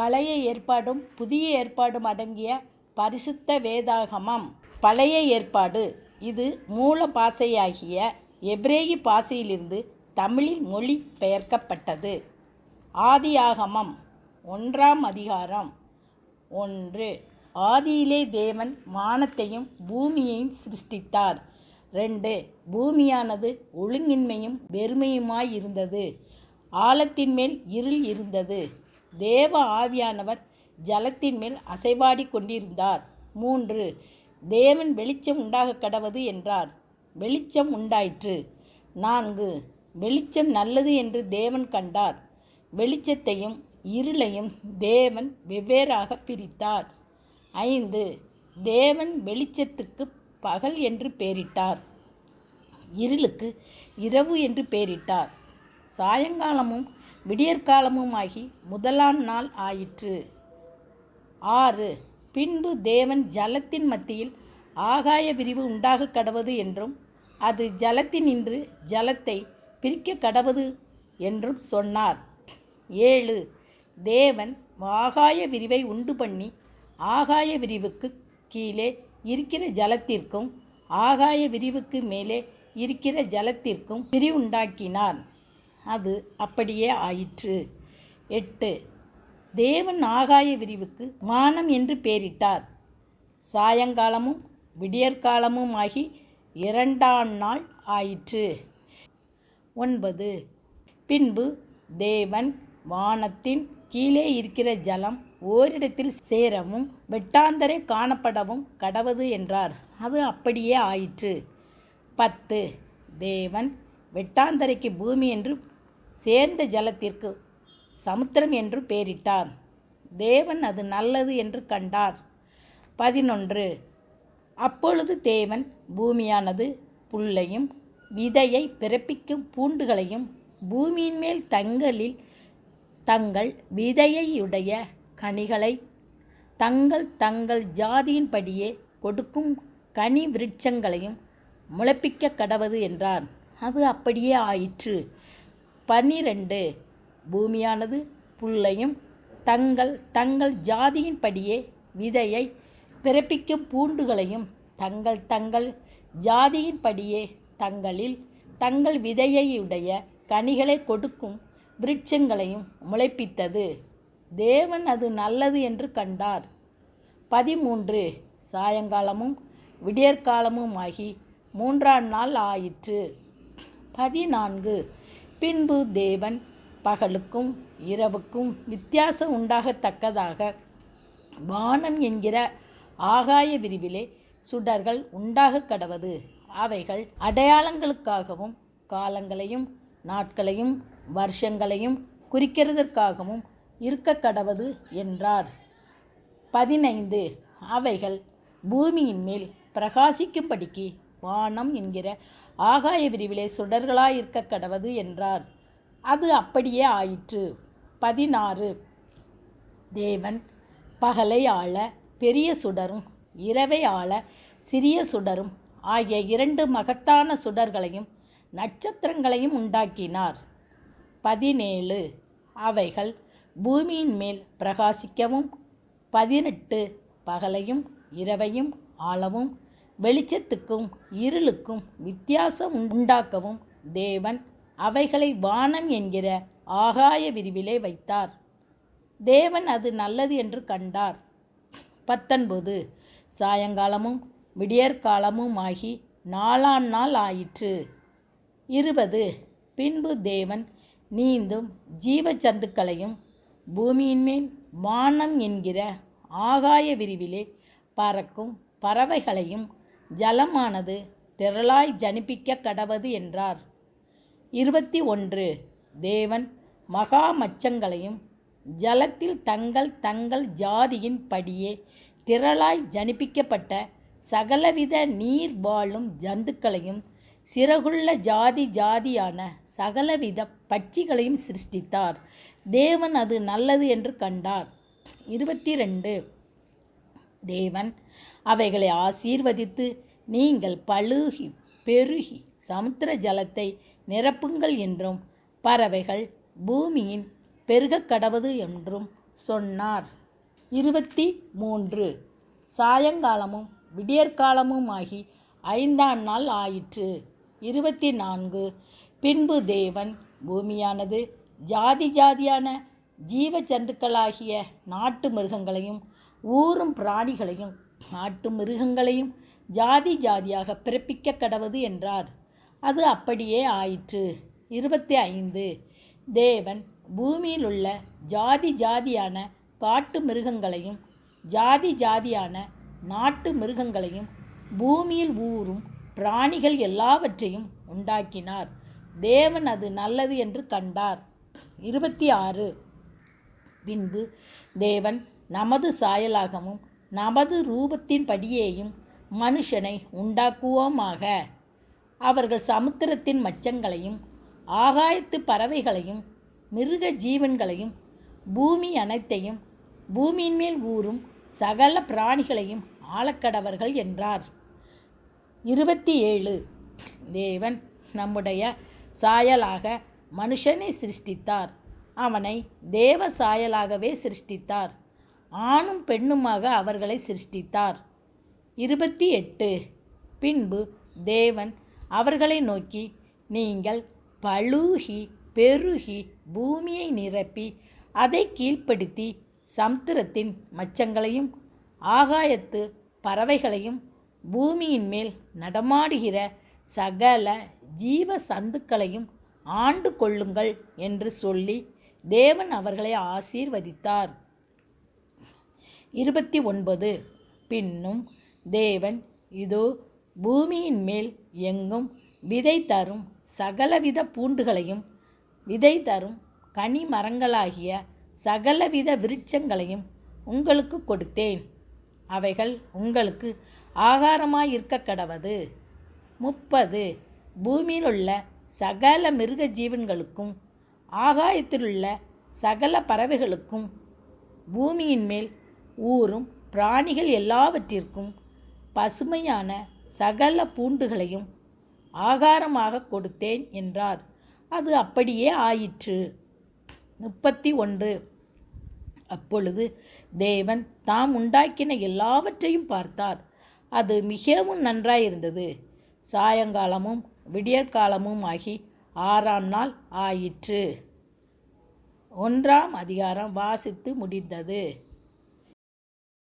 பழைய ஏற்பாடும் புதிய ஏற்பாடும் அடங்கிய பரிசுத்த வேதாகமம். பழைய ஏற்பாடு. இது மூல பாசையாகிய எப்ரேயி பாசையிலிருந்து தமிழில் மொழி பெயர்க்கப்பட்டது. ஆதியாகமம் ஒன்றாம் அதிகாரம். ஒன்று. ஆதியிலே தேவன் வானத்தையும் பூமியையும் சிருஷ்டித்தார். ரெண்டு. பூமியானது ஒழுங்கின்மையும் வெறுமையுமாய் இருந்தது. ஆழத்தின் மேல் இருள் இருந்தது. தேவ ஆவியானவர் ஜலத்தின் மேல் அசைவாடி கொண்டிருந்தார். மூன்று. தேவன் வெளிச்சம் உண்டாக கடவது என்றார். வெளிச்சம் உண்டாயிற்று. நான்கு. வெளிச்சம் நல்லது என்று தேவன் கண்டார். வெளிச்சத்தையும் இருளையும் தேவன் வெவ்வேறாக பிரித்தார். ஐந்து. தேவன் வெளிச்சத்துக்கு பகல் என்று பெயரிட்டார். இருளுக்கு இரவு என்று பெயரிட்டார். சாயங்காலமும் விடியற்காலமுமாகி முதலாம் நாள் ஆயிற்று. ஆறு. பின்பு தேவன் ஜலத்தின் மத்தியில் ஆகாய விரிவு உண்டாக கடவது என்றும் அது ஜலத்தினின்று ஜலத்தை பிரிக்க கடவது என்றும் சொன்னார். ஏழு. தேவன் ஆகாய விரிவை உண்டு பண்ணி ஆகாய விரிவுக்கு கீழே இருக்கிற ஜலத்திற்கும் ஆகாய விரிவுக்கு மேலே இருக்கிற ஜலத்திற்கும் பிரிவுண்டாக்கினார் அது அப்படியே ஆயிற்று. எட்டு. தேவன் ஆகாய விரிவுக்கு வானம் என்று பெயரிட்டார் சாயங்காலமும் விடியற்காலமும் ஆகி இரண்டாம் நாள் ஆயிற்று. ஒன்பது. பின்பு தேவன் வானத்தின் கீழே இருக்கிற ஜலம் ஓரிடத்தில் சேரவும் வெட்டாந்தரை காணப்படவும் கடவது என்றார். அது அப்படியே ஆயிற்று. பத்து. தேவன் வெட்டாந்தரைக்கு பூமி என்று சேர்ந்த ஜலத்திற்கு சமுத்திரம் என்று பெயரிட்டார் தேவன் அது நல்லது என்று கண்டார். பதினொன்று. அப்பொழுது தேவன் பூமியானது புல்லையும் விதையை பிறப்பிக்கும் பூண்டுகளையும் பூமியின் மேல் தங்களில் தங்கள் விதையையுடைய கனிகளை தங்கள் தங்கள் ஜாதியின்படியே கொடுக்கும் கனி விருட்சங்களையும் முளைப்பிக்க கடவது என்றார். அது அப்படியே ஆயிற்று. பன்னிரண்டு பூமியானது புல்லையும் தங்கள் தங்கள் ஜாதியின்படியே விதையை பிறப்பிக்கும் பூண்டுகளையும் தங்கள் தங்கள் ஜாதியின்படியே தங்களில் தங்கள் விதையையுடைய கனிகளை கொடுக்கும் விருட்சங்களையும் முளைப்பித்தது. தேவன் அது நல்லது என்று கண்டார். பதிமூன்று சாயங்காலமும் விடியற்காலமும் ஆகி மூன்றாம் நாள் ஆயிற்று. பதினான்கு. பின்பு தேவன் பகலுக்கும் இரவுக்கும் வித்தியாசம் உண்டாகத்தக்கதாக வானம் என்கிற ஆகாய விரிவிலே சுடர்கள் உண்டாக கடவது. அவைகள் அடையாளங்களுக்காகவும் காலங்களையும் நாட்களையும் வருஷங்களையும் குறிக்கிறதற்காகவும் இருக்க கடவது என்றார். பதினைந்து. அவைகள் பூமியின் மேல் பிரகாசிக்கும்படிக்கு வானம் என்கிற ஆகாய விரிவிலே சுடர்களாயிருக்க கடவது என்றார். அது அப்படியே ஆயிற்று. பதினாறு. தேவன் பகலை ஆள பெரிய சுடரும் இரவை ஆள சிறிய சுடரும் ஆகிய இரண்டு மகத்தான சுடர்களையும் நட்சத்திரங்களையும் உண்டாக்கினார். பதினேழு. அவைகள் பூமியின் மேல் பிரகாசிக்கவும் பதினெட்டு. பகலையும் இரவையும் ஆளவும் வெளிச்சத்துக்கும் இருளுக்கும் வித்தியாசம் உண்டாக்கவும் தேவன் அவைகளை வானம் என்கிற ஆகாய விரிவிலே வைத்தார். தேவன் அது நல்லது என்று கண்டார். பத்தொன்பது. சாயங்காலமும் விடியற்காலமும் ஆகி நாலாம் நாள் ஆயிற்று. இருபது. பின்பு தேவன் நீந்தும் ஜீவ பூமியின்மேல் பூமியின் மேல் வானம் என்கிற ஆகாய விரிவிலே பறக்கும் பறவைகளையும் ஜலமானது திரளாய் ஜனிப்பிக்க கடவது என்றார். இருபத்தி ஒன்று. தேவன் மகா மச்சங்களையும் ஜலத்தில் தங்கள் தங்கள் ஜாதியின் படியே திரளாய் ஜனிப்பிக்கப்பட்ட சகலவித நீர் வாழும் ஜந்துக்களையும் சிறகுள்ள ஜாதி ஜாதியான சகலவித பட்சிகளையும் சிருஷ்டித்தார். தேவன் அது நல்லது என்று கண்டார். இருபத்தி ரெண்டு. தேவன் அவைகளை ஆசீர்வதித்து நீங்கள் பழுகி பெருகி சமுத்திர ஜலத்தை நிரப்புங்கள் என்றும் பறவைகள் பூமியின் பெருகக் கடவுது என்றும் சொன்னார். இருபத்தி மூன்று சாயங்காலமும் விடியற்காலமுமாகி ஐந்தாம் நாள் ஆயிற்று. இருபத்தி நான்கு பின்பு தேவன் பூமியானது ஜாதி ஜாதியான ஜீவ ஜந்துக்களாகிய நாட்டு மிருகங்களையும் ஊறும் பிராணிகளையும் நாட்டு மிருகங்களையும் ஜாதி ஜாதியாக பிறப்பிக்க கடவது என்றார். அது அப்படியே ஆயிற்று. இருபத்தி ஐந்து. தேவன் பூமியில் உள்ள ஜாதி ஜாதியான காட்டு மிருகங்களையும் ஜாதி ஜாதியான நாட்டு மிருகங்களையும் பூமியில் ஊறும் பிராணிகள் எல்லாவற்றையும் உண்டாக்கினார். தேவன் அது நல்லது என்று கண்டார். இருபத்தி ஆறு. பின்பு தேவன் நமது சாயலாகவும் நமது ரூபத்தின்படியேயும் மனுஷனை உண்டாக்குவோமாக. அவர்கள் சமுத்திரத்தின் மச்சங்களையும் ஆகாயத்து பறவைகளையும் மிருக ஜீவன்களையும் பூமி அனைத்தையும் பூமியின் மேல் ஊறும் சகல பிராணிகளையும் ஆளக்கடவர்கள் என்றார். இருபத்தி ஏழு. தேவன் நம்முடைய சாயலாக மனுஷனை சிருஷ்டித்தார். அவனை தேவ சாயலாகவே சிருஷ்டித்தார். ஆணும் பெண்ணுமாக அவர்களை சிருஷ்டித்தார். இருபத்தி எட்டு. பின்பு தேவன் அவர்களை நோக்கி நீங்கள் பழுகி பெருகி பூமியை நிரப்பி அதை கீழ்ப்படுத்தி சமுத்திரத்தின் மச்சங்களையும் ஆகாயத்து பறவைகளையும் பூமியின் மேல் நடமாடுகிற சகல ஜீவ சந்துக்களையும் ஆண்டு கொள்ளுங்கள் என்று சொல்லி தேவன் அவர்களை ஆசீர்வதித்தார். இருபத்தி ஒன்பது. பின்னும் தேவன் இதோ பூமியின் மேல் எங்கும் விதை தரும் சகலவித பூண்டுகளையும் விதை தரும் கனி மரங்களாகிய சகலவித விருட்சங்களையும் உங்களுக்கு கொடுத்தேன். அவைகள் உங்களுக்கு ஆகாரமாயிருக்க கடவது. முப்பது. பூமியிலுள்ள சகல மிருக ஜீவன்களுக்கும் ஆகாயத்திலுள்ள சகல பறவைகளுக்கும் பூமியின் மேல் ஊரும் பிராணிகள் எல்லாவற்றிற்கும் பசுமையான சகல பூண்டுகளையும் ஆகாரமாக கொடுத்தேன் என்றார். அது அப்படியே ஆயிற்று. முப்பத்தி ஒன்று அப்பொழுது தேவன் தாம் உண்டாக்கின எல்லாவற்றையும் பார்த்தார். அது மிகவும் நன்றாயிருந்தது. சாயங்காலமும் விடியற்காலமும் ஆகி ஆறாம் நாள் ஆயிற்று. ஒன்றாம் அதிகாரம் வாசித்து முடிந்தது.